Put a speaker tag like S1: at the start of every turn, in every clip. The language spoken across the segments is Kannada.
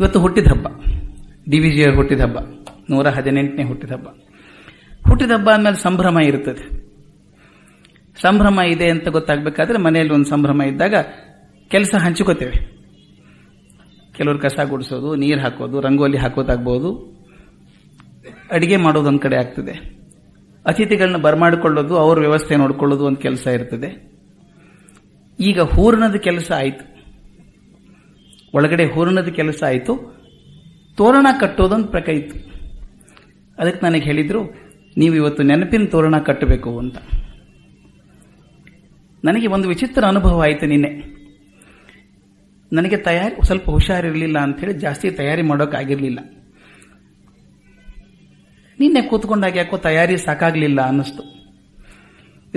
S1: ಇವತ್ತು ಹುಟ್ಟಿದ ಹಬ್ಬ. ಡಿ ವಿ ಜಿಯವರ ಹುಟ್ಟಿದ ಹಬ್ಬ. ನೂರ ಹದಿನೆಂಟನೇ ಹುಟ್ಟಿದ ಹಬ್ಬ. ಹುಟ್ಟಿದ ಹಬ್ಬ ಅಂದಮೇಲೆ ಸಂಭ್ರಮ ಇರುತ್ತದೆ. ಸಂಭ್ರಮ ಇದೆ ಅಂತ ಗೊತ್ತಾಗಬೇಕಾದ್ರೆ ಮನೆಯಲ್ಲಿ ಒಂದು ಸಂಭ್ರಮ ಇದ್ದಾಗ ಕೆಲಸ ಹಂಚಿಕೊತೇವೆ. ಕೆಲವರು ಕಸ ಗುಡಿಸೋದು, ನೀರು ಹಾಕೋದು, ರಂಗೋಲಿ ಹಾಕೋದಾಗ್ಬೋದು. ಅಡಿಗೆ ಮಾಡೋದು ಒಂದು ಕಡೆ ಆಗ್ತದೆ. ಅತಿಥಿಗಳನ್ನ ಬರಮಾಡಿಕೊಳ್ಳೋದು, ಅವ್ರ ವ್ಯವಸ್ಥೆ ನೋಡ್ಕೊಳ್ಳೋದು ಒಂದು ಕೆಲಸ ಇರ್ತದೆ. ಈಗ ಹೂರ್ಣದ ಕೆಲಸ ಆಯಿತು. ಒಳಗಡೆ ಹೂರಣದ ಕೆಲಸ ಆಯಿತು. ತೋರಣ ಕಟ್ಟೋದೊಂದು ಪ್ರಕ ಇತ್ತು. ಅದಕ್ಕೆ ನನಗೆ ಹೇಳಿದರು, ನೀವು ಇವತ್ತು ನೆನಪಿನ ತೋರಣ ಕಟ್ಟಬೇಕು ಅಂತ. ನನಗೆ ಒಂದು ವಿಚಿತ್ರ ಅನುಭವ ಆಯಿತು ನಿನ್ನೆ. ನನಗೆ ತಯಾರಿ, ಸ್ವಲ್ಪ ಹುಷಾರಿರಲಿಲ್ಲ ಅಂಥೇಳಿ ಜಾಸ್ತಿ ತಯಾರಿ ಮಾಡೋಕ್ಕಾಗಿರಲಿಲ್ಲ ನಿನ್ನೆ ಕೂತ್ಕೊಂಡಾಗ ಯಾಕೋ ತಯಾರಿ ಸಾಕಾಗಲಿಲ್ಲ ಅನ್ನಿಸ್ತು.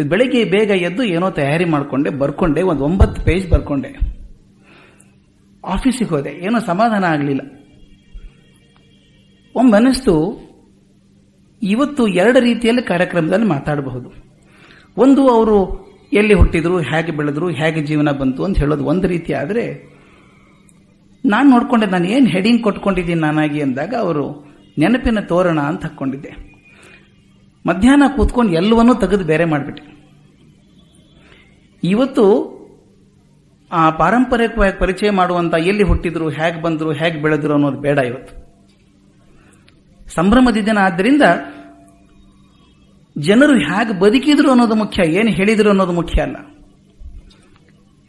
S1: ಬೆಳಿಗ್ಗೆ ಬೇಗ ಎದ್ದು ಏನೋ ತಯಾರಿ ಮಾಡಿಕೊಂಡೆ, ಬರ್ಕೊಂಡೆ, ಒಂದು ಒಂಬತ್ತು ಪೇಜ್ ಬರ್ಕೊಂಡೆ. ಆಫೀಸಿಗೆ ಹೋದೆ. ಏನೂ ಸಮಾಧಾನ ಆಗಲಿಲ್ಲ. ಒಮ್ಮೆ ಅನ್ನಿಸ್ತು ಇವತ್ತು ಎರಡು ರೀತಿಯಲ್ಲಿ ಕಾರ್ಯಕ್ರಮದಲ್ಲಿ ಮಾತಾಡಬಹುದು. ಒಂದು ಅವರು ಎಲ್ಲಿ ಹುಟ್ಟಿದ್ರು, ಹೇಗೆ ಬೆಳೆದ್ರು, ಹೇಗೆ ಜೀವನ ಬಂತು ಅಂತ ಹೇಳೋದು ಒಂದು ರೀತಿ ಆದರೆ, ನಾನು ನೋಡಿಕೊಂಡೆ, ನಾನು ಏನು ಹೆಡಿಂಗ್ ಕೊಟ್ಕೊಂಡಿದ್ದೀನಿ ನಾನಾಗಿ ಅಂದಾಗ ಅವರು, ನೆನಪಿನ ತೋರಣ ಅಂತ ಹಾಕ್ಕೊಂಡಿದ್ದೆ ಮಧ್ಯಾಹ್ನ ಕೂತ್ಕೊಂಡು ಎಲ್ಲವನ್ನೂ ತೆಗೆದು ಬೇರೆ ಮಾಡಿಬಿಟ್ಟೆ. ಇವತ್ತು ಆ ಪಾರಂಪರಿಕವಾಗಿ ಪರಿಚಯ ಮಾಡುವಂತ ಎಲ್ಲಿ ಹುಟ್ಟಿದ್ರು, ಹೇಗೆ ಬಂದರು, ಹೇಗೆ ಬೆಳೆದ್ರು ಅನ್ನೋದು ಬೇಡ ಇವತ್ತು. ಸಂಭ್ರಮದಿದ್ದೇನ ದಿನ ಆದ್ದರಿಂದ ಜನರು ಹೇಗೆ ಬದುಕಿದ್ರು ಅನ್ನೋದು ಮುಖ್ಯ, ಏನು ಹೇಳಿದ್ರು ಅನ್ನೋದು ಮುಖ್ಯ ಅಲ್ಲ.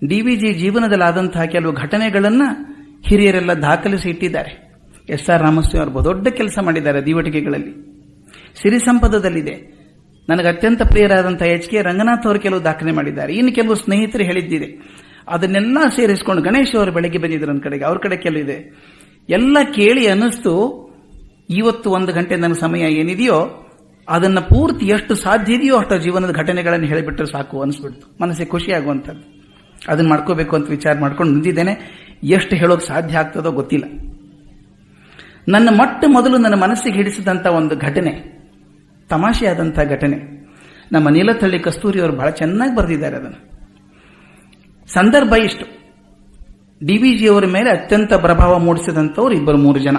S1: ಡಿ ವಿ ಜಿ ಜೀವನದಲ್ಲಾದಂತಹ ಕೆಲವು ಘಟನೆಗಳನ್ನು ಹಿರಿಯರೆಲ್ಲ ದಾಖಲಿಸಿ ಇಟ್ಟಿದ್ದಾರೆ. ಎಸ್ ಆರ್ ರಾಮಸ್ವಾಮಿ ಅವರು ದೊಡ್ಡ ಕೆಲಸ ಮಾಡಿದ್ದಾರೆ ದಿವಟಿಕೆಗಳಲ್ಲಿ. ಸಿರಿ ಸಂಪದದಲ್ಲಿದೆ. ನನಗೆ ಅತ್ಯಂತ ಪ್ರಿಯರಾದಂಥ ಎಚ್ ಕೆ ರಂಗನಾಥ್ ಅವರು ಕೆಲವು ದಾಖಲೆ ಮಾಡಿದ್ದಾರೆ. ಇನ್ನು ಕೆಲವು ಸ್ನೇಹಿತರು ಹೇಳಿದ್ದಿದೆ. ಅದನ್ನೆಲ್ಲ ಸೇರಿಸ್ಕೊಂಡು ಗಣೇಶ್ ಅವರು ಬೆಳಗ್ಗೆ ಬಂದಿದ್ರು ನನ್ನ ಕಡೆಗೆ, ಅವ್ರ ಕಡೆ ಕೇಳಿದೆ ಎಲ್ಲ ಕೇಳಿ ಅನ್ನಿಸ್ತು, ಇವತ್ತು ಒಂದು ಗಂಟೆ ನನ್ನ ಸಮಯ ಏನಿದೆಯೋ, ಅದನ್ನ ಪೂರ್ತಿ ಎಷ್ಟು ಸಾಧ್ಯ ಇದೆಯೋ ಅಷ್ಟು ಜೀವನದ ಘಟನೆಗಳನ್ನು ಹೇಳಿಬಿಟ್ರೆ ಸಾಕು, ಅನಿಸ್ಬಿಡ್ತು. ಮನಸ್ಸಿಗೆ ಖುಷಿ ಆಗುವಂಥದ್ದು. ಅದನ್ನ ಮಾಡ್ಕೋಬೇಕು ಅಂತ ವಿಚಾರ ಮಾಡ್ಕೊಂಡು ನಿಂತಿದ್ದೇನೆ. ಎಷ್ಟು ಹೇಳೋಕೆ ಸಾಧ್ಯ ಆಗ್ತದೋ ಗೊತ್ತಿಲ್ಲ. ನನ್ನ ಮೊಟ್ಟ ಮೊದಲು ನನ್ನ ಮನಸ್ಸಿಗೆ ಹಿಡಿಸಿದಂಥ ಒಂದು ಘಟನೆ ತಮಾಷೆಯಾದಂಥ ಘಟನೆ. ನಮ್ಮ ನೀಲತಳ್ಳಿ ಕಸ್ತೂರಿ ಅವರು ಬಹಳ ಚೆನ್ನಾಗಿ ಬರೆದಿದ್ದಾರೆ ಅದನ್ನು. ಸಂದರ್ಭ ಇಷ್ಟು. ಡಿ ವಿ ಜಿ ಅವರ ಮೇಲೆ ಅತ್ಯಂತ ಪ್ರಭಾವ ಮೂಡಿಸಿದಂಥವ್ರು ಇಬ್ಬರು ಮೂರು ಜನ.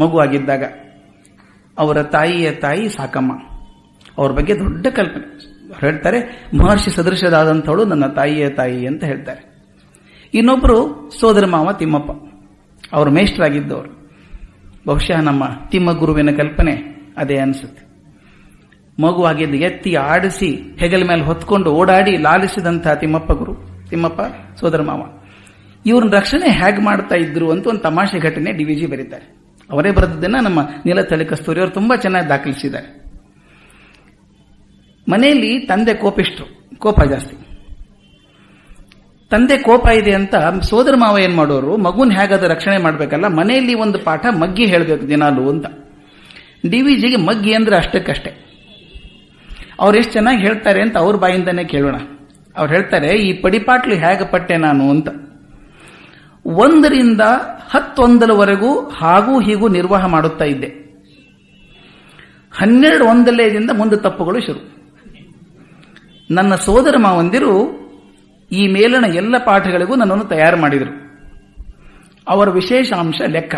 S1: ಮಗುವಾಗಿದ್ದಾಗ ಅವರ ತಾಯಿಯ ತಾಯಿ ಸಾಕಮ್ಮ. ಅವ್ರ ಬಗ್ಗೆ ದೊಡ್ಡ ಕಲ್ಪನೆ. ಹೇಳ್ತಾರೆ, ಮಹರ್ಷಿ ಸದೃಶದಾದಂಥವಳು ನನ್ನ ತಾಯಿಯ ತಾಯಿ ಅಂತ ಹೇಳ್ತಾರೆ. ಇನ್ನೊಬ್ಬರು ಸೋದರ ಮಾವ ತಿಮ್ಮಪ್ಪ. ಅವರು ಮೇಷ್ಟ್ರಾಗಿದ್ದವರು. ಬಹುಶಃ ನಮ್ಮ ತಿಮ್ಮ ಗುರುವಿನ ಕಲ್ಪನೆ ಅದೇ ಅನಿಸುತ್ತೆ. ಮಗುವಾಗಿದ್ದು ಎತ್ತಿ ಆಡಿಸಿ ಹೆಗಲ ಮೇಲೆ ಹೊತ್ಕೊಂಡು ಓಡಾಡಿ ಲಾಲಿಸಿದಂತಹ ತಿಮ್ಮಪ್ಪ ಗುರು. ತಿಮ್ಮಪ್ಪ, ಸೋದರ ಮಾವ. ಇವ್ರನ್ನ ರಕ್ಷಣೆ ಹೇಗೆ ಮಾಡ್ತಾ ಇದ್ರು ಅಂತ ಒಂದು ತಮಾಷೆ ಘಟನೆ ಡಿ ವಿಜಿ ಬರೀತಾರೆ. ಅವರೇ ಬರೆದದ್ದನ್ನ ನಮ್ಮ ನೀಲ ಕಸ್ತೂರಿ ಅವರು ತುಂಬಾ ಚೆನ್ನಾಗಿ ದಾಖಲಿಸಿದ್ದಾರೆ. ಮನೆಯಲ್ಲಿ ತಂದೆ ಕೋಪಿಷ್ಟು ಕೋಪ ಜಾಸ್ತಿ. ತಂದೆ ಕೋಪ ಇದೆ ಅಂತ ಸೋದರ ಮಾವ ಏನ್ ಮಾಡೋರು? ಮಗುನ್ ಹೇಗಾದ ರಕ್ಷಣೆ ಮಾಡ್ಬೇಕಲ್ಲ, ಮನೆಯಲ್ಲಿ ಒಂದು ಪಾಠ ಮಗ್ಗಿ ಹೇಳಬೇಕು ದಿನಾಲು ಅಂತ. ಡಿ ವಿ ಜಿಗೆ ಮಗ್ಗಿ ಅಂದ್ರೆ ಅಷ್ಟಕ್ಕಷ್ಟೇ. ಅವ್ರು ಎಷ್ಟು ಚೆನ್ನಾಗಿ ಹೇಳ್ತಾರೆ ಅಂತ ಅವ್ರ ಬಾಯಿಂದನೇ ಕೇಳೋಣ. ಅವ್ರು ಹೇಳ್ತಾರೆ, ಈ ಪಡಿಪಾಟ್ಲು ಹೇಗೆ ಪಟ್ಟೆ ನಾನು ಅಂತ. ಒಂದರಿಂದ ಹತ್ತೊಂದರವರೆಗೂ ಹಾಗೂ ಹೀಗೂ ನಿರ್ವಾಹ ಮಾಡುತ್ತಾ ಇದ್ದೆ. ಹನ್ನೆರಡು ಒಂದಲೇದಿಂದ ಮುಂದೆ ತಪ್ಪುಗಳು ಶುರು. ನನ್ನ ಸೋದರ ಮಾವಂದಿರು ಈ ಮೇಲಿನ ಎಲ್ಲ ಪಾಠಗಳಿಗೂ ನನ್ನನ್ನು ತಯಾರು ಮಾಡಿದರು. ಅವರ ವಿಶೇಷ ಅಂಶ ಲೆಕ್ಕ.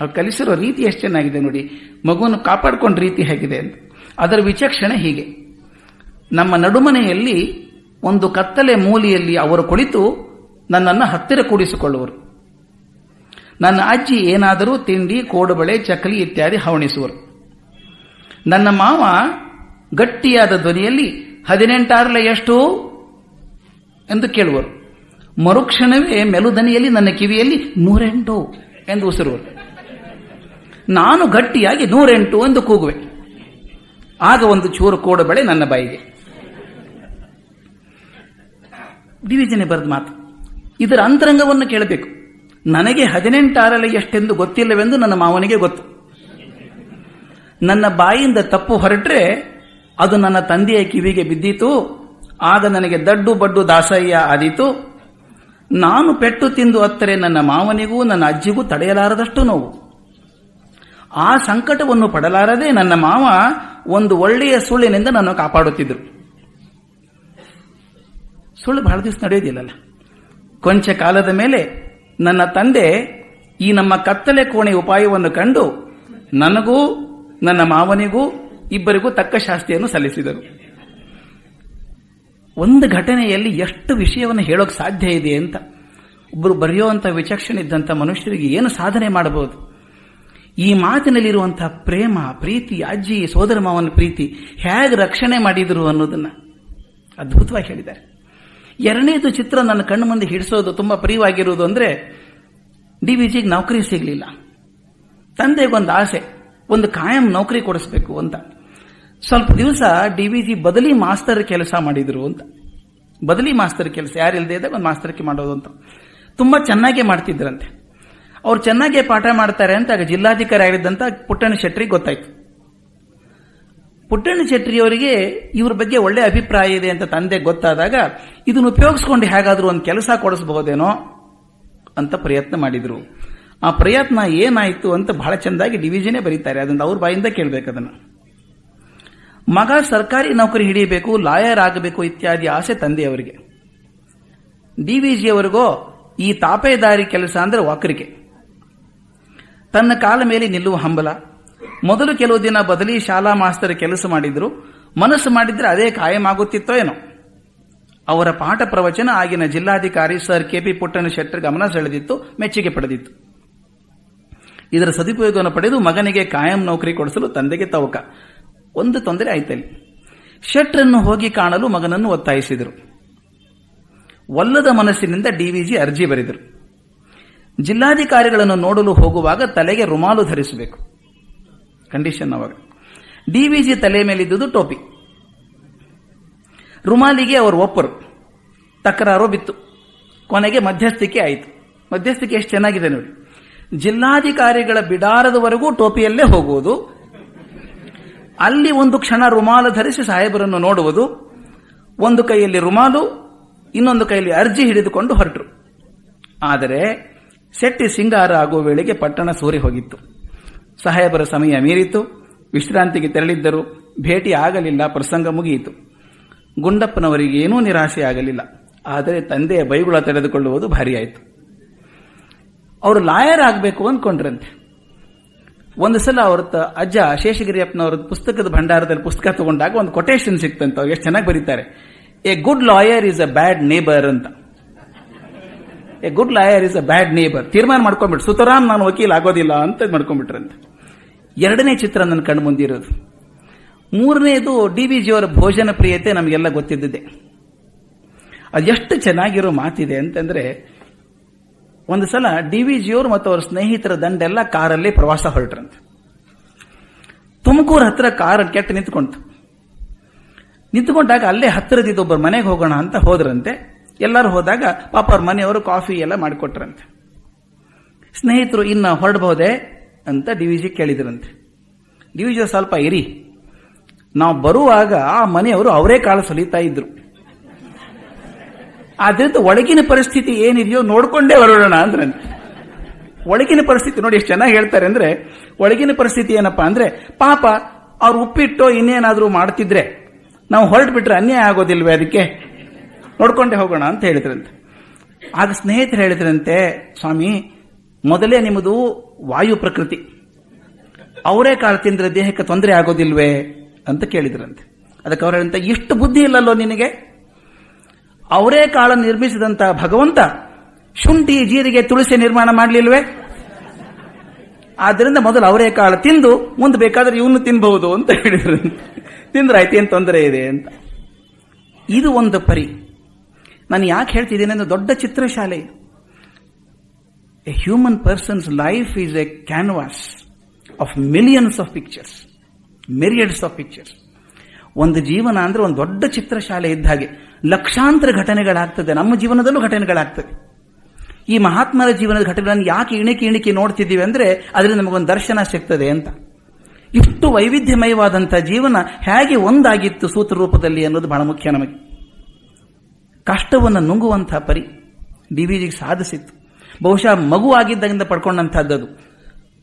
S1: ಅವ್ರು ಕಲಿಸಿರೋ ರೀತಿ ಎಷ್ಟು ಚೆನ್ನಾಗಿದೆ ನೋಡಿ. ಮಗುವನ್ನು ಕಾಪಾಡಿಕೊಂಡ ರೀತಿ ಹೇಗಿದೆ ಅಂತ. ಅದರ ವಿಚಕ್ಷಣೆ ಹೀಗೆ. ನಮ್ಮ ನಡುಮನೆಯಲ್ಲಿ ಒಂದು ಕತ್ತಲೆ ಮೂಲೆಯಲ್ಲಿ ಅವರು ಕುಳಿತು ನನ್ನನ್ನು ಹತ್ತಿರ ಕೂಡಿಸಿಕೊಳ್ಳುವರು. ನನ್ನ ಅಜ್ಜಿ ಏನಾದರೂ ತಿಂಡಿ, ಕೋಡುಬಳೆ ಚಕ್ಕಲಿ ಇತ್ಯಾದಿ ಹವಣಿಸುವರು. ನನ್ನ ಮಾವ ಗಟ್ಟಿಯಾದ ಧ್ವನಿಯಲ್ಲಿ, ಹದಿನೆಂಟಾರಲ ಎಷ್ಟು? ಎಂದು ಕೇಳುವರು. ಮರುಕ್ಷಣವೇ ಮೆಲುದನಿಯಲ್ಲಿ ನನ್ನ ಕಿವಿಯಲ್ಲಿ, ನೂರೆಂಟು ಎಂದು ಉಸಿರುವರು. ನಾನು ಗಟ್ಟಿಯಾಗಿ ನೂರೆಂಟು ಎಂದು ಕೂಗುವೆ. ಆಗ ಒಂದು ಚೂರು ಕೋಡುಬಳೆ ನನ್ನ ಬಾಯಿಗೆ. ಡಿವಿಜನೆ ಬರೆದ ಮಾತು. ಇದರ ಅಂತರಂಗವನ್ನು ಕೇಳಬೇಕು. ನನಗೆ ಹದಿನೆಂಟಾರಲ್ಲಿ ಎಷ್ಟೆಂದು ಗೊತ್ತಿಲ್ಲವೆಂದು ನನ್ನ ಮಾವನಿಗೆ ಗೊತ್ತು. ನನ್ನ ಬಾಯಿಂದ ತಪ್ಪು ಹೊರಟ್ರೆ ಅದು ನನ್ನ ತಂದೆಯ ಕಿವಿಗೆ ಬಿದ್ದಿತು. ಆಗ ನನಗೆ ದಡ್ಡು ಬಡ್ಡು ದಾಸಯ್ಯ ಆದೀತು. ನಾನು ಪೆಟ್ಟು ತಿಂದು ಅತ್ತರೆ ನನ್ನ ಮಾವನಿಗೂ, ನನ್ನ ಅಜ್ಜಿಗೂ ತಡೆಯಲಾರದಷ್ಟು ನೋವು. ಆ ಸಂಕಟವನ್ನು ಪಡಲಾರದೆ ನನ್ನ ಮಾವ ಒಂದು ಒಳ್ಳೆಯ ಸುಳ್ಳಿನಿಂದ ನನ್ನ ಕಾಪಾಡುತ್ತಿದ್ದರು. ಸುಳ್ಳು ಬಹಳ ದಿವಸ ನಡೆಯೋದಿಲ್ಲಲ್ಲ. ಕೊಂಚ ಕಾಲದ ಮೇಲೆ ನನ್ನ ತಂದೆ ಈ ನಮ್ಮ ಕತ್ತಲೆ ಕೋಣೆ ಉಪಾಯವನ್ನು ಕಂಡು ನನಗೂ, ನನ್ನ ಮಾವನಿಗೂ, ಇಬ್ಬರಿಗೂ ತಕ್ಕ ಶಾಸ್ತಿಯನ್ನು ಸಲ್ಲಿಸಿದರು. ಒಂದು ಘಟನೆಯಲ್ಲಿ ಎಷ್ಟು ವಿಷಯವನ್ನು ಹೇಳೋಕೆ ಸಾಧ್ಯ ಇದೆ ಅಂತ ಒಬ್ಬರು ಬರೆಯುವಂಥ ವಿಚಕ್ಷಣ ಇದ್ದಂಥ ಮನುಷ್ಯರಿಗೆ ಏನು ಸಾಧನೆ ಮಾಡಬಹುದು? ಈ ಮಾತಿನಲ್ಲಿರುವಂತಹ ಪ್ರೇಮ, ಪ್ರೀತಿ, ಅಜ್ಜಿ, ಸೋದರ ಮಾವನ ಪ್ರೀತಿ ಹೇಗೆ ರಕ್ಷಣೆ ಮಾಡಿದರು ಅನ್ನೋದನ್ನ ಅದ್ಭುತವಾಗಿ ಹೇಳಿದ್ದಾರೆ. ಎರಡನೇದು ಚಿತ್ರ ನನ್ನ ಕಣ್ಣು ಮುಂದೆ ಹಿಡಿಸೋದು ತುಂಬಾ ಪ್ರಿಯವಾಗಿರುವುದು ಅಂದ್ರೆ ಡಿ ವಿಜಿಗೆ ನೌಕರಿ ಸಿಗಲಿಲ್ಲ. ತಂದೆಗೊಂದು ಆಸೆ, ಒಂದು ಕಾಯಂ ನೌಕರಿ ಕೊಡಿಸ್ಬೇಕು ಅಂತ. ಸ್ವಲ್ಪ ದಿವಸ ಡಿ ವಿ ಜಿ ಬದಲಿ ಮಾಸ್ತರ್ ಕೆಲಸ ಮಾಡಿದ್ರು ಅಂತ. ಬದಲಿ ಮಾಸ್ತರ್ ಕೆಲಸ ಯಾರಿಲ್ಲದೆ ಇದ್ದಾಗ ಒಂದು ಮಾಸ್ತರ್ಕೆ ಮಾಡೋದು ಅಂತ. ತುಂಬಾ ಚೆನ್ನಾಗೇ ಮಾಡ್ತಿದ್ರಂತೆ. ಅವ್ರು ಚೆನ್ನಾಗೆ ಪಾಠ ಮಾಡ್ತಾರೆ ಅಂತ ಜಿಲ್ಲಾಧಿಕಾರಿ ಆಗಿದ್ದಂತ ಪುಟ್ಟಣ್ಣ ಶೆಟ್ರಿಗೆ ಗೊತ್ತಾಯ್ತು. ಪುಟ್ಟಣ್ಣ ಶೆಟ್ಟಿಯವರಿಗೆ ಇವ್ರ ಬಗ್ಗೆ ಒಳ್ಳೆ ಅಭಿಪ್ರಾಯ ಇದೆ ಅಂತ ತಂದೆ ಗೊತ್ತಾದಾಗ, ಇದನ್ನು ಉಪಯೋಗಿಸ್ಕೊಂಡು ಹೇಗಾದರೂ ಒಂದು ಕೆಲಸ ಕೊಡಿಸಬಹುದೇನೋ ಅಂತ ಪ್ರಯತ್ನ ಮಾಡಿದ್ರು. ಆ ಪ್ರಯತ್ನ ಏನಾಯಿತು ಅಂತ ಬಹಳ ಚೆಂದಾಗಿ ಡಿವಿಜನೇ ಬರೀತಾರೆ. ಅದನ್ನು ಅವ್ರ ಬಾಯಿಂದ ಕೇಳಬೇಕು ಅದನ್ನು. ಮಗ ಸರ್ಕಾರಿ ನೌಕರಿ ಹಿಡಿಯಬೇಕು, ಲಾಯರ್ ಆಗಬೇಕು ಇತ್ಯಾದಿ ಆಸೆ ತಂದೆಯವರಿಗೆ. ಡಿವಿಜಿಯವರಿಗೋ ಈ ತಾಪೇದಾರಿ ಕೆಲಸ ಅಂದ್ರೆ ವಾಕರಿಕೆ ತನ್ನ ಕಾಲ ಮೇಲೆ ನಿಲ್ಲುವ ಹಂಬಲ. ಮೊದಲು ಕೆಲವು ದಿನ ಬದಲಿ ಶಾಲಾ ಮಾಸ್ತರ್ ಕೆಲಸ ಮಾಡಿದ್ರು. ಮನಸ್ಸು ಮಾಡಿದ್ರೆ ಅದೇ ಕಾಯಂ ಆಗುತ್ತಿತ್ತೋ ಏನೋ. ಅವರ ಪಾಠ ಪ್ರವಚನ ಆಗಿನ ಜಿಲ್ಲಾಧಿಕಾರಿ ಸರ್ ಕೆಪಿ ಪುಟ್ಟಣ ಶೆಟ್ಟರ್ ಗಮನ ಸೆಳೆದಿತ್ತು, ಮೆಚ್ಚುಗೆ ಪಡೆದಿತ್ತು. ಇದರ ಸದುಪಯೋಗವನ್ನು ಪಡೆದು ಮಗನಿಗೆ ಕಾಯಂ ನೌಕರಿ ಕೊಡಿಸಲು ತಂದೆಗೆ ತವಕ. ಒಂದು ತೊಂದರೆ ಆಯ್ತಲ್ಲಿ. ಶೆಟ್ರನ್ನು ಹೋಗಿ ಕಾಣಲು ಮಗನನ್ನು ಒತ್ತಾಯಿಸಿದರು. ಒಲ್ಲದ ಮನಸ್ಸಿನಿಂದ ಡಿವಿಜಿ ಅರ್ಜಿ ಬರೆದರು. ಜಿಲ್ಲಾಧಿಕಾರಿಗಳನ್ನು ನೋಡಲು ಹೋಗುವಾಗ ತಲೆಗೆ ರುಮಾಲು ಧರಿಸಬೇಕು. ಕಂಡೀಷನ್ ಅವಾಗ. ಜಿ ತಲೆ ಮೇಲಿದ್ದುದು ಟೋಪಿ. ರುಮಾಲಿಗೆ ಅವರು ಒಪ್ಪರು. ತಕರಾರು ಬಿತ್ತು. ಕೊನೆಗೆ ಮಧ್ಯಸ್ಥಿಕೆ ಆಯಿತು. ಮಧ್ಯಸ್ಥಿಕೆ ಎಷ್ಟು ಚೆನ್ನಾಗಿದೆ ನೋಡಿ. ಜಿಲ್ಲಾಧಿಕಾರಿಗಳ ಬಿಡಾರದವರೆಗೂ ಟೋಪಿಯಲ್ಲೇ ಹೋಗುವುದು. ಅಲ್ಲಿ ಒಂದು ಕ್ಷಣ ರುಮಾಲು ಧರಿಸಿ ಸಾಹೇಬರನ್ನು ನೋಡುವುದು. ಒಂದು ಕೈಯಲ್ಲಿ ರುಮಾಲು, ಇನ್ನೊಂದು ಕೈಯಲ್ಲಿ ಅರ್ಜಿ ಹಿಡಿದುಕೊಂಡು ಹೊರಟರು. ಆದರೆ ಶೆಟ್ಟಿ ಸಿಂಗಾರ ಆಗುವ ವೇಳೆಗೆ ಪಟ್ಟಣ ಸೂರಿ ಹೋಗಿತ್ತು. ಸಾಹೇಬರ ಸಮಯ ಮೀರಿತು. ವಿಶ್ರಾಂತಿಗೆ ತೆರಳಿದ್ದರು ಭೇಟಿ ಆಗಲಿಲ್ಲ, ಪ್ರಸಂಗ ಮುಗಿಯಿತು. ಗುಂಡಪ್ಪನವರಿಗೆ ಏನೂ ನಿರಾಶೆ ಆಗಲಿಲ್ಲ. ಆದರೆ ತಂದೆಯ ಬೈಗುಳ ತೆರೆದುಕೊಳ್ಳುವುದು ಭಾರಿಯಾಯಿತು. ಅವರು ಲಾಯರ್ ಆಗಬೇಕು ಅಂದ್ಕೊಂಡ್ರಂತೆ ಒಂದು ಸಲ ಅವ್ರ ಅಜ್ಜ ಶೇಷಗಿರಿಯಪ್ಪನವ್ರದ್ದು ಪುಸ್ತಕದ ಭಂಡಾರದಲ್ಲಿ ಪುಸ್ತಕ ತಗೊಂಡಾಗ ಒಂದು ಕೊಟೇಶನ್ ಸಿಕ್ತಂತ. ಅವ್ರು ಎಷ್ಟು ಚೆನ್ನಾಗಿ ಬರೀತಾರೆ. A good lawyer is a bad neighbour ಅಂತ. A good lawyer is a bad neighbour ತೀರ್ಮಾನ ಮಾಡ್ಕೊಂಡ್ಬಿಟ್ಟು ಸುತರಾಮ್, ನಾನು ವಕೀಲ ಆಗೋದಿಲ್ಲ ಅಂತ ಮಾಡ್ಕೊಂಡ್ಬಿಟ್ರಂತೆ. ಎರಡನೇ ಚಿತ್ರ ನನ್ನ ಕಣ್ಣು ಮುಂದಿರೋದು. ಮೂರನೇದು ಡಿ ವಿ ಜಿಯವರ ಭೋಜನ ಪ್ರಿಯತೆ ನಮಗೆಲ್ಲ ಗೊತ್ತಿದ್ದಿದೆ ಅದೆಷ್ಟು ಚೆನ್ನಾಗಿರೋ ಮಾತಿದೆ ಅಂತಂದ್ರೆ, ಒಂದು ಸಲ ಡಿ ವಿ ಜಿಯವರು ಮತ್ತು ಅವರ ಸ್ನೇಹಿತರ ದಂಡೆಲ್ಲ ಕಾರಲ್ಲಿ ಪ್ರವಾಸ ಹೊರಟ್ರಂತೆ. ತುಮಕೂರು ಹತ್ರ ಕಾರ್ ಕೆಟ್ಟು ನಿಂತ್ಕೊಂತು ನಿಂತ್ಕೊಂಡಾಗ ಅಲ್ಲೇ ಹತ್ತಿರದಿದ್ದ ಒಬ್ಬರ ಮನೆಗೆ ಹೋಗೋಣ ಅಂತ ಹೋದ್ರಂತೆ. ಎಲ್ಲರೂ ಹೋದಾಗ ಪಾಪ ಅವ್ರ ಮನೆಯವರು ಕಾಫಿ ಎಲ್ಲ ಮಾಡಿಕೊಟ್ರಂತೆ. ಸ್ನೇಹಿತರು ಇನ್ನ ಹೊರಡಬಹುದೇ ಅಂತ ಡಿವಿಜಿ ಕೇಳಿದ್ರಂತೆ. ಡಿವಿಜಿ ಸ್ವಲ್ಪ ಇರಿ. ನಾವು ಬರುವಾಗ ಆ ಮನೆಯವರು ಅವರೇ ಕಾಳು ಸಲಿತಾ ಇದ್ರು. ಆದ್ರಿಂದ ಒಳಗಿನ ಪರಿಸ್ಥಿತಿ ಏನಿದೆಯೋ ನೋಡಿಕೊಂಡೇ ಹೊರಡೋಣ ಅಂದ್ರಂತೆ. ಒಳಗಿನ ಪರಿಸ್ಥಿತಿ ನೋಡಿ ಎಷ್ಟು ಚೆನ್ನಾಗಿ ಹೇಳ್ತಾರೆ ಅಂದ್ರೆ, ಒಳಗಿನ ಪರಿಸ್ಥಿತಿ ಏನಪ್ಪಾ ಅಂದ್ರೆ, ಪಾಪ ಅವ್ರು ಉಪ್ಪಿಟ್ಟು ಇನ್ನೇನಾದ್ರೂ ಮಾಡ್ತಿದ್ರೆ, ನಾವು ಹೊರಟು ಬಿಟ್ರೆ ಅನ್ಯಾಯ ಆಗೋದಿಲ್ವೇ ಅದಕ್ಕೆ? ನೋಡ್ಕೊಂಡೇ ಹೋಗೋಣ ಅಂತ ಹೇಳಿದ್ರಂತೆ. ಆಗ ಸ್ನೇಹಿತರು ಹೇಳಿದ್ರಂತೆ, ಸ್ವಾಮಿ, ಮೊದಲೇ ನಿಮ್ಮದು ವಾಯು ಪ್ರಕೃತಿ. ಅವರೇ ಕಾಳು ತಿಂದ್ರೆ ದೇಹಕ್ಕೆ ತೊಂದರೆ ಆಗೋದಿಲ್ವೇ ಅಂತ ಕೇಳಿದ್ರಂತೆ. ಅದಕ್ಕೆ ಅವ್ರು ಹೇಳಿದಂತೆ, ಇಷ್ಟು ಬುದ್ಧಿ ಇಲ್ಲಲ್ಲೋ ನಿನಗೆ? ಅವರೇ ಕಾಳ ನಿರ್ಮಿಸಿದಂತ ಭಗವಂತ ಶುಂಠಿ, ಜೀರಿಗೆ, ತುಳಸಿ ನಿರ್ಮಾಣ ಮಾಡಲಿಲ್ವೇ? ಆದ್ರಿಂದ ಮೊದಲು ಅವರೇ ಕಾಳು ತಿಂದು, ಮುಂದೆ ಬೇಕಾದ್ರೆ ಇವನು ತಿನ್ಬಹುದು ಅಂತ ಹೇಳಿದ್ರಂತೆ. ತಿಂದ್ರೆ ಆಯ್ತು, ಏನ್ ತೊಂದರೆ ಇದೆ ಅಂತ. ಇದು ಒಂದು ಪರಿ. ನಾನು ಯಾಕೆ ಹೇಳ್ತಿದ್ದೇನೆ ಅಂದ್ರೆ ದೊಡ್ಡ ಚಿತ್ರಶಾಲೆ a human persons life is a canvas of millions of pictures myriads of pictures ಒಂದು ಜೀವನ ಅಂದ್ರೆ ಒಂದು ದೊಡ್ಡ ಚಿತ್ರಶಾಲೆ ಇದ್ದ ಹಾಗೆ ಲಕ್ಷಾಂತರ ಘಟನೆಗಳಾಗ್ತದೆ. ನಮ್ಮ ಜೀವನದಲ್ಲೂ ಘಟನೆಗಳಾಗ್ತದೆ. ಈ ಮಹಾತ್ಮರ ಜೀವನದ ಘಟನೆಗಳನ್ನು ಯಾಕೆ ಇಣಿಕೆ ಇಣಿಕೆ ನೋಡ್ತಿದ್ದೀವಿ ಅಂದ್ರೆ ಅದರಿಂದ ನಮಗೊಂದು ದರ್ಶನ ಸಿಗ್ತದೆ ಅಂತ. ಇಷ್ಟು ವೈವಿಧ್ಯಮಯವಾದಂಥ ಜೀವನ ಹೇಗೆ ಒಂದಾಗಿತ್ತು ಸೂತ್ರ ರೂಪದಲ್ಲಿ ಅನ್ನೋದು ಬಹಳ ಮುಖ್ಯ ನಮಗೆ. ಕಷ್ಟವನ್ನು ನುಂಗುವಂತಹ ಪರಿ ಡಿ ಡಿವಿಜಿಗೆ ಸಾಧಿಸಿತ್ತು. ಬಹುಶಃ ಮಗು ಆಗಿದ್ದಾಗಿಂದ ಪಡ್ಕೊಂಡಂತಹದ್ದು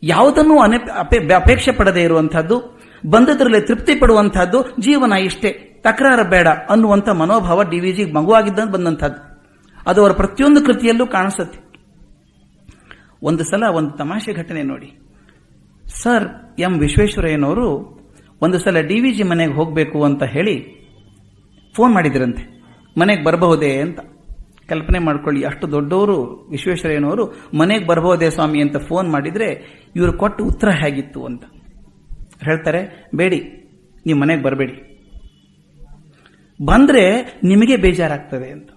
S1: ಯಾವುದನ್ನೂ ಅನೆ, ಅಪೇ- ಅಪೇಕ್ಷೆ ಪಡದೇ ಇರುವಂತಹದ್ದು ಬಂದದ್ರಲ್ಲಿ ತೃಪ್ತಿ ಪಡುವಂತಹದ್ದು ಜೀವನ ಇಷ್ಟೇ. ತಕರಾರ ಬೇಡ ಅನ್ನುವಂಥ ಮನೋಭಾವ ಡಿ ವಿ ಡಿವಿಜಿಗೆ ಮಗುವಾಗಿದ್ದಂತ ಬಂದಂಥದ್ದು. ಅದು ಅವರ ಪ್ರತಿಯೊಂದು ಕೃತಿಯಲ್ಲೂ ಕಾಣಿಸುತ್ತೆ. ಒಂದು ಸಲ ಒಂದು ತಮಾಷೆ ಘಟನೆ ನೋಡಿ. ಸರ್ ಎಂ ವಿಶ್ವೇಶ್ವರಯ್ಯನವರು ಒಂದು ಸಲ ಡಿ ವಿ ಜಿ ಮನೆಗೆ ಹೋಗಬೇಕು ಅಂತ ಹೇಳಿ ಫೋನ್ ಮಾಡಿದ್ರಂತೆ. ಮನೆಗೆ ಬರಬಹುದೇ ಅಂತ ಕಲ್ಪನೆ ಮಾಡ್ಕೊಳ್ಳಿ. ಅಷ್ಟು ದೊಡ್ಡವರು, ವಿಶ್ವೇಶ್ವರಯ್ಯನವರು ಮನೆಗೆ ಬರಬಹುದೇ ಸ್ವಾಮಿ ಅಂತ ಫೋನ್ ಮಾಡಿದ್ರೆ ಇವರು ಕೊಟ್ಟು ಉತ್ತರ ಹೇಗಿತ್ತು ಅಂತ. ಹೇಳ್ತಾರೆ, ಬೇಡಿ, ನೀವು ಮನೆಗೆ ಬರಬೇಡಿ. ಬಂದ್ರೆ ನಿಮಗೆ ಬೇಜಾರಾಗ್ತದೆ ಅಂತ.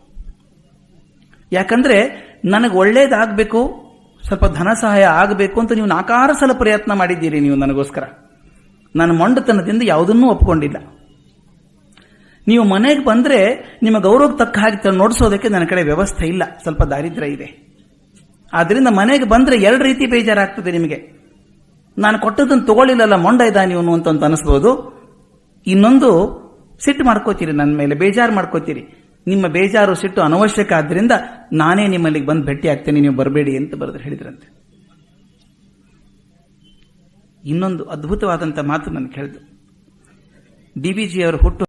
S1: ಯಾಕಂದ್ರೆ ನನಗೆ ಒಳ್ಳೇದಾಗಬೇಕು, ಸ್ವಲ್ಪ ಧನ ಸಹಾಯ ಆಗಬೇಕು ಅಂತ ನೀವು ನಾಕಾರ ಸಲ ಪ್ರಯತ್ನ ಮಾಡಿದ್ದೀರಿ ನೀವು ನನಗೋಸ್ಕರ. ನನ್ನ ಮೊಂಡತನದಿಂದ ಯಾವುದನ್ನೂ ಒಪ್ಕೊಂಡಿಲ್ಲ. ನೀವು ಮನೆಗೆ ಬಂದ್ರೆ ನಿಮ್ಮ ಗೌರವಕ್ಕೆ ತಕ್ಕ ಹಾಗೆ ನೋಡಿಸೋದಕ್ಕೆ ನನ್ನ ಕಡೆ ವ್ಯವಸ್ಥೆ ಇಲ್ಲ. ಸ್ವಲ್ಪ ದಾರಿದ್ರ್ಯ ಇದೆ. ಆದ್ದರಿಂದ ಮನೆಗೆ ಬಂದ್ರೆ ಎರಡು ರೀತಿ ಬೇಜಾರಾಗ್ತದೆ ನಿಮಗೆ. ನಾನು ಕೊಟ್ಟದನ್ನು ತಗೊಳ್ಳಿಲ್ಲಲ್ಲ, ಮೊಂಡ ಇದ್ದಾನೆ ಇವನು ಅಂತ ಅಂತ ಅನಿಸ್ಬೋದು. ಇನ್ನೊಂದು, ಸಿಟ್ಟು ಮಾಡ್ಕೋತೀರಿ ನನ್ನ ಮೇಲೆ, ಬೇಜಾರು ಮಾಡ್ಕೋತೀರಿ. ನಿಮ್ಮ ಬೇಜಾರು, ಸಿಟ್ಟು ಅನವಶ್ಯಕ ಆದ್ದರಿಂದ ನಾನೇ ನಿಮ್ಮಲ್ಲಿಗೆ ಬಂದು ಭೇಟಿ ಆಗ್ತೇನೆ, ನೀವು ಬರಬೇಡಿ ಅಂತ ಬರೆದು ಹೇಳಿದ್ರಂತೆ. ಇನ್ನೊಂದು ಅದ್ಭುತವಾದಂಥ ಮಾತು ನನಗೆ ಹೇಳಿದ್ರು ಡಿ ಬಿ ಜಿ ಅವರು ಹುಟ್ಟು